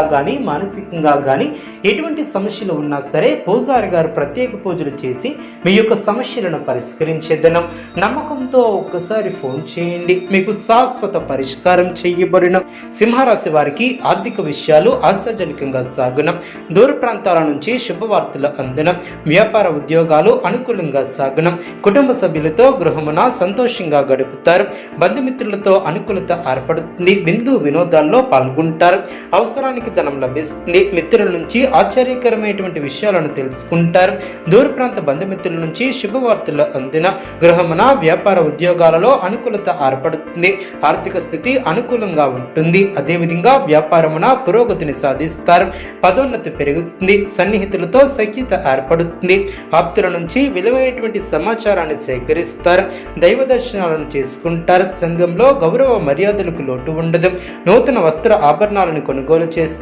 కానీ మానసికంగా కానీ ఎటువంటి సమస్యలు ఉన్నా సరే పూజారి గారు ప్రత్యేక పూజలు చేసి మీ యొక్క సమస్యలను పరిష్కరించేదనం నమ్మకంతో ఒక్కసారి ఫోన్ చేయండి. మీకు శాశ్వత పరిష్కారం చేయబడిన. సింహరాశి వారికి ఆర్థిక విషయాలు ఆశాజనకంగా సాగునం. దూర ప్రాంతాల నుంచి శుభవార్తలు అందనం. వ్యాపార ఉద్యోగాలు అనుకూలంగా సాగునం. కుటుంబ సభ్యులతో గృహమున సంతోషంగా గడుపుతారు. బంధుమిత్రులతో అనుకూలత ఏర్పడుతుంది. బిందు వినోదాల్లో పాల్గొంటారు. అవసరానికి ధనం లభిస్తుంది మిత్రుల నుంచి ఆశ్చర్యకరమైనటువంటి విషయాలను తెలుసుకుంటారు. దూర ప్రాంత బంధుమిత్రుల నుంచి శుభవార్తలు అందిన గృహమున వ్యాపార ఉద్యోగాలలో అనుకూలత ఏర్పడుతుంది. ఆర్థిక స్థితి అనుకూలంగా ఉంటుంది. అదేవిధంగా వ్యాపారమున పురోగతిని సాధిస్తారు. పదోన్నతి పెరుగుతుంది. సన్నిహితులతో సఖ్యత ఏర్పడుతుంది. ఆప్తుల నుంచి విలువైనటువంటి సమాచారాన్ని సేకరిస్తారు. దైవ దర్శనాలను చేసుకుంటారు. సంఘంలో గౌరవ మర్యాదలకు లోటు ఉండదు. నూతన వస్త్ర ఆభరణాలను కొనుగోలు చేస్తారు.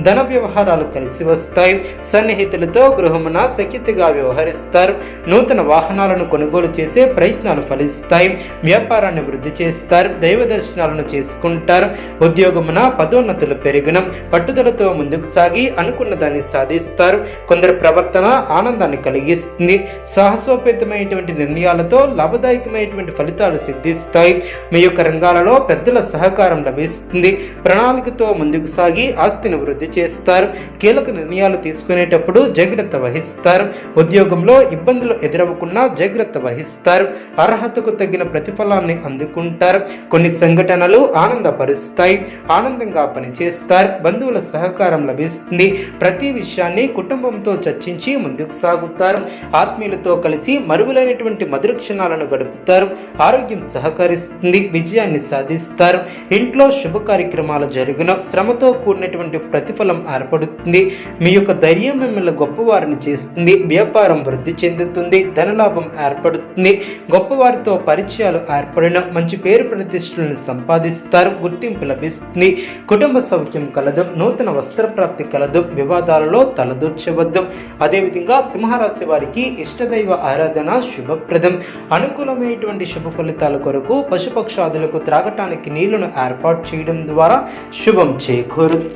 ధన వ్యవహారాలు కలిసి వస్తాయి. సన్నిహితులతో గృహమున సఖ్యతగా వ్యవహరిస్తారు. నూతన వాహనాలను కొనుగోలు చేసే ప్రయత్నాలు ఫలిస్తాయి. వ్యాపారాన్ని వృద్ధి చేస్తారు. దైవ దర్శనాలను చేసుకుంటారు. ఉద్యోగమున పదోన్నతులు పెరిగిన పట్టుదలతో ముందుకు సాగి అనుకున్న దాన్ని సాధిస్తారు. కొందరు ప్రవర్తన ఆనందాన్ని కలిగిస్తుంది. సాహసోపేతమైనటువంటి నిర్ణయాలతో లాభదాయకమైనటువంటి ఫలితాలు సిద్ధిస్తాయి. మీ యొక్క రంగాలలో పెద్దల సహకారం లభిస్తుంది. ప్రణాళికతో ముందుకు సాగి ఆస్తిని వృద్ధి చేస్తారు కీలక నిర్ణయాలు తీసుకునేటప్పుడు జాగ్రత్త వహిస్తారు ఉద్యోగంలో ఇబ్బందులు ఎదురవ్వకుండా జాగ్రత్త వహిస్తారు అర్హతకు తగిన ప్రతిఫలాన్ని అందుకుంటారు కొన్ని సంఘటనలు ఆనందపరుస్తాయి ఆనందంగా పనిచేస్తారు బంధువుల సహకారం లభిస్తుంది ప్రతి విషయాన్ని కుటుంబంతో చర్చించి ముందుకు సాగుతారు ఆత్మీయులతో కలిసి మరువులైనటువంటి మధుర క్షణాలను గడుపుతారు ఆరోగ్యం సహకరిస్తుంది విజయాన్ని సాధిస్తారు ఇంట్లో శుభ కార్యక్రమాలు జరిగిన శ్రమతో కూడినటువంటి ప్రతిఫలం ఏర్పడుతుంది. మీ యొక్క ధైర్యం మిమ్మల్ని గొప్పవారిని చేస్తుంది. వ్యాపారం వృద్ధి చెందుతుంది. ధనలాభం ఏర్పడుతుంది. గొప్పవారితో పరిచయాలు ఏర్పడిన మంచి పేరు ప్రతిష్టలను సంపాదిస్తారు. గుర్తింపు లభిస్తుంది. కుటుంబ సౌఖ్యం కలదు. నూతన వస్త్ర ప్రాప్తి కలదు. వివాదాలలో తలదూర్చవద్దు. అదేవిధంగా సింహరాశి వారికి ఇష్టదైవ ఆరాధన శుభప్రదం. అనుకూలమైనటువంటి శుభ ఫలితాల కొరకు పశుపక్షాదులకు త్రాగటానికి నీళ్ళను ఏర్పాటు చేయడం ద్వారా శుభం చేకూరుతుంది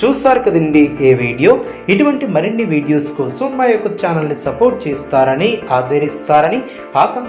చూస్తారు కదండి ఏ వీడియో. ఇటువంటి మరిన్ని వీడియోస్ కోసం మా యొక్క ఛానల్ని సపోర్ట్ చేస్తారని ఆదరిస్తారని ఆకాంక్ష